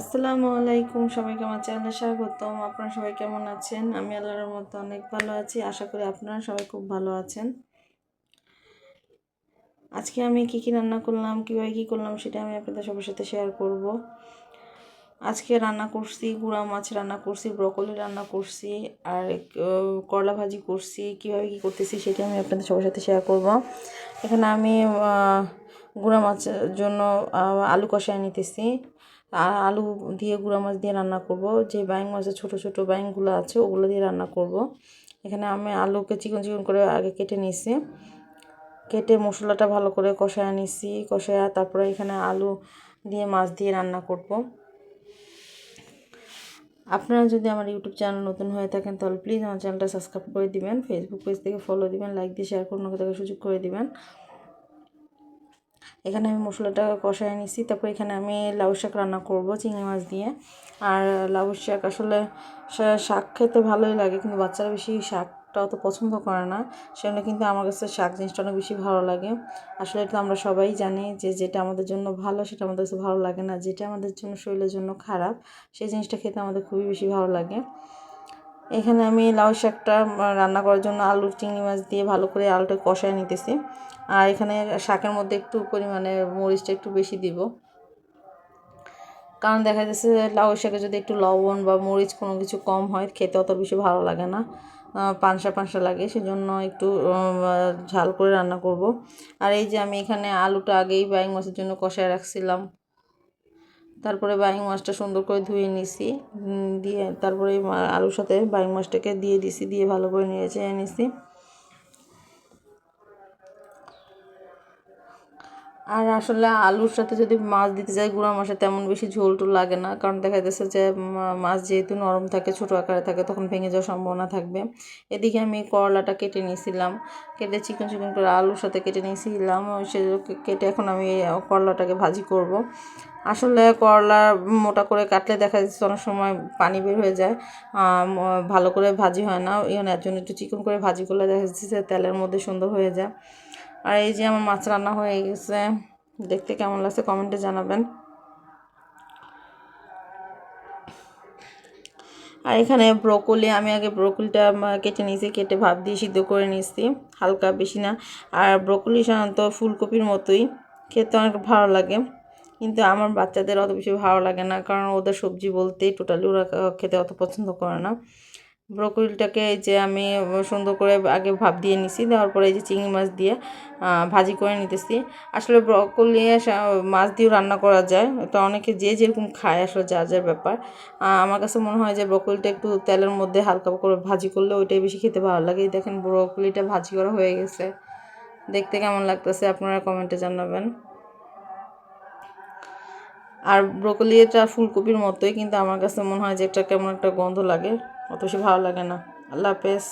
আসসালামু আলাইকুম সবাইকে আমার চ্যানেলে স্বাগতম। আপনারা সবাই কেমন আছেন? আমি আল্লাহর মতো অনেক ভালো আছি। আশা করি আপনারা সবাই খুব ভালো আছেন। আজকে আমি কি কি রান্না করলাম, কীভাবে কী করলাম সেটা আমি আপনাদের সবার সাথে শেয়ার করব। আজকে রান্না করছি, গুঁড়া মাছ রান্না করছি ব্রকলি রান্না করছি, আর করলা ভাজি করছি, কীভাবে কী করতেছি সেটা আমি আপনাদের সবার সাথে শেয়ার করব। এখানে আমি গুঁড়া মাছের জন্য আলু কষায় নিতেছি। আর আলু দিয়ে গুঁড়া মাছ দিয়ে রান্না করব। যে ব্যাং মাছের ছোট ছোট ব্যাংগুলো আছে, ওগুলো দিয়ে রান্না করব। এখানে আমি আলুকে চিকন চিকন করে আগে কেটে নিছি। কেটে মশলাটা ভালো করে কষায় নিছি, কষায় তারপরে এখানে আলু দিয়ে মাছ দিয়ে রান্না করব। আপনারা যদি আমার ইউটিউব চ্যানেল নতুন হয়ে থাকেন, তাহলে প্লিজ আমার চ্যানেলটা সাবস্ক্রাইব করে দিবেন। ফেসবুক পেজ থেকে ফলো দিবেন লাইক দিয়ে শেয়ার করুন দেখার সুযোগ করে দিবেন। এখানে আমি মশলাটা কষায় নিছি। তারপর এখানে আমি লাউ শাক রান্না করব চিংড়ি মাছ দিয়ে। আর লাউ শাক আসলে শাক খেতে ভালোই লাগে, কিন্তু বাচ্চারা বেশি শাকটা অত পছন্দ করে না। সেজন্য কিন্তু আমার কাছে শাক জিনিসটা অনেক বেশি ভালো লাগে। আসলে এটা আমরা সবাই জানি যে যেটা আমাদের জন্য ভালো, সেটা আমাদের কাছে ভালো লাগে না। যেটা আমাদের জন্য, শরীরের জন্য খারাপ, সেই জিনিসটা খেতে আমাদের খুবই বেশি ভালো লাগে। এখানে আমি লাউ শাকটা রান্না করার জন্য আলু, চিংড়ি মাছ দিয়ে ভালো করে আলুটা কষায় নিতেছি। আর এখানে শাকের মধ্যে একটু পরিমাণে মরিচটা একটু বেশি দিব। কারণ দেখা যাচ্ছে লাউ শাকে যদি একটু লবণ বা মরিচ কোনো কিছু কম হয়, খেতে অত বেশি ভালো লাগে না। পানসা পানসা লাগে, সেজন্য একটু ঝাল করে রান্না করব। আর এই যে আমি এখানে আলুটা আগেই বাইং মাছের জন্য কষায় রাখছিলাম। তারপরে বাইং মাছটা সুন্দর করে ধুয়ে নিছি দিয়ে তারপরে আলুর সাথে বাইং মাছটাকে দিয়ে দিছি, দিয়ে ভালো করে নিয়েছে নিছি। আর আসলে আলুর সাথে যদি মাছ দিতে যাই গুঁড়া মাছে তেমন বেশি ঝোল টোল লাগে না। কারণ দেখা যাচ্ছে যে মাছ যেহেতু নরম থাকে, ছোটো আকারে থাকে, তখন ভেঙে যাওয়ার সম্ভাবনা থাকবে। এদিকে আমি করলাটা কেটে নিয়েছিলাম। কেটে চিকন চিকন করে আলুর সাথে কেটে নিয়েছিলাম। সে কেটে এখন আমি করলাটাকে ভাজি করব। আসলে করলা মোটা করে কাটলে দেখা যাচ্ছে অনেক সময় পানি বের হয়ে যায়। ভালো করে ভাজি হয় না। এর জন্য একটু চিকন করে ভাজি করলে দেখা যাচ্ছে তেলের মধ্যে সুন্দর হয়ে যায়। আর এই যে আমার মাছ রান্না হয়ে গেছে, দেখতে কেমন লাগছে কমেন্টে জানাবেন। আর এখানে ব্রোকলি, আমি আগে ব্রোকলিটা কেটে নিয়েছি, কেটে ভাপ দিয়ে সিদ্ধ করে নিয়েছি, হালকা বেশি না। আর ব্রোকলি সাধারণত ফুলকপির মতোই, খেতে অনেক ভালো লাগে, কিন্তু আমার বাচ্চাদের অত বেশি ভালো লাগে না, কারণ ওদের সবজি বলতে টোটালি ওরা খেতে অত পছন্দ করে না। ব্রোকলিটাকে এই যে আমি সুন্দর করে আগে ভাপ দিয়ে নিছি, দেওয়ার পরে এই যে চিংড়ি মাছ দিয়ে ভাজি করে নিতেছি। আসলে ব্রকলি মাছ দিয়েও রান্না করা যায় এটা অনেকে যে যেরকম খায় আসলে যা যার ব্যাপার। আমার কাছে মনে হয় যে ব্রকলিটা একটু তেলের মধ্যে হালকা করে ভাজি করলে ওইটাই বেশি খেতে ভালো লাগে। দেখেন ব্রকলিটা ভাজি করা হয়ে গেছে। দেখতে কেমন লাগতেছে আপনারা কমেন্টে জানাবেন। আর ব্রোকলি এটা ফুলকপির মতোই, কিন্তু আমার কাছে মনে হয় যে একটা কেমন একটা গন্ধ লাগে। অত বেশি ভালো লাগে না। আল্লাহ হাফেজ।